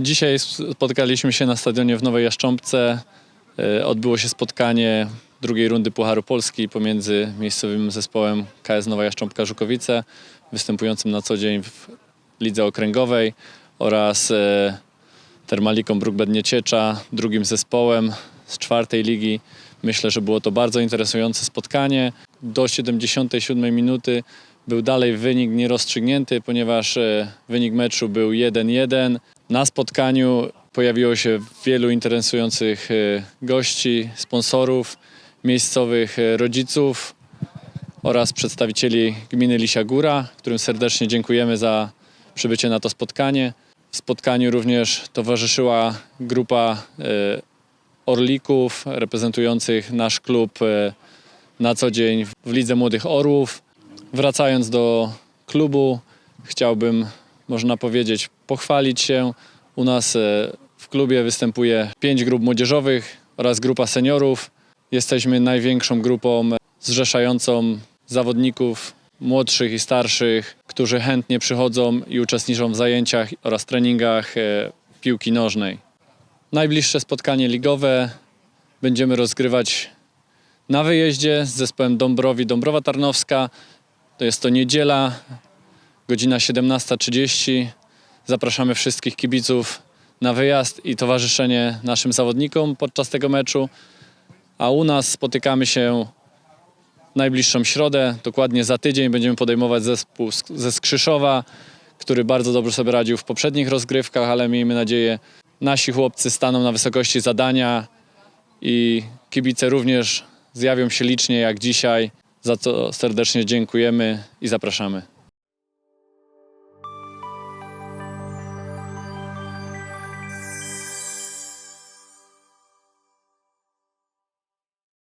Dzisiaj spotkaliśmy się na stadionie w Nowej Jaszcząbce. E, Odbyło się spotkanie drugiej rundy Pucharu Polski pomiędzy miejscowym zespołem KS Nowa Jaszcząbka Żukowice, występującym na co dzień w lidze okręgowej oraz e, Termaliką Bruk Nieciecza, drugim zespołem z czwartej ligi. Myślę, że było to bardzo interesujące spotkanie. Do 77 minuty był dalej wynik nierozstrzygnięty, ponieważ e, wynik meczu był 1-1. Na spotkaniu pojawiło się wielu interesujących e, gości, sponsorów, miejscowych e, rodziców oraz przedstawicieli gminy Lisia Góra, którym serdecznie dziękujemy za przybycie na to spotkanie. W spotkaniu również towarzyszyła grupa e, orlików reprezentujących nasz klub na co dzień w Lidze Młodych Orłów. Wracając do klubu, chciałbym, można powiedzieć, pochwalić się. U nas e, w klubie występuje pięć grup młodzieżowych oraz grupa seniorów. Jesteśmy największą grupą zrzeszającą zawodników młodszych i starszych, którzy chętnie przychodzą i uczestniczą w zajęciach oraz treningach e, piłki nożnej. Najbliższe spotkanie ligowe będziemy rozgrywać na wyjeździe z zespołem Dąbrowi Dąbrowa Tarnowska. To jest to niedziela, godzina 17.30. Zapraszamy wszystkich kibiców na wyjazd i towarzyszenie naszym zawodnikom podczas tego meczu. A u nas spotykamy się w najbliższą środę, dokładnie za tydzień będziemy podejmować zespół ze Skrzyszowa, który bardzo dobrze sobie radził w poprzednich rozgrywkach, ale miejmy nadzieję, nasi chłopcy staną na wysokości zadania i kibice również zjawią się licznie jak dzisiaj, za co serdecznie dziękujemy i zapraszamy.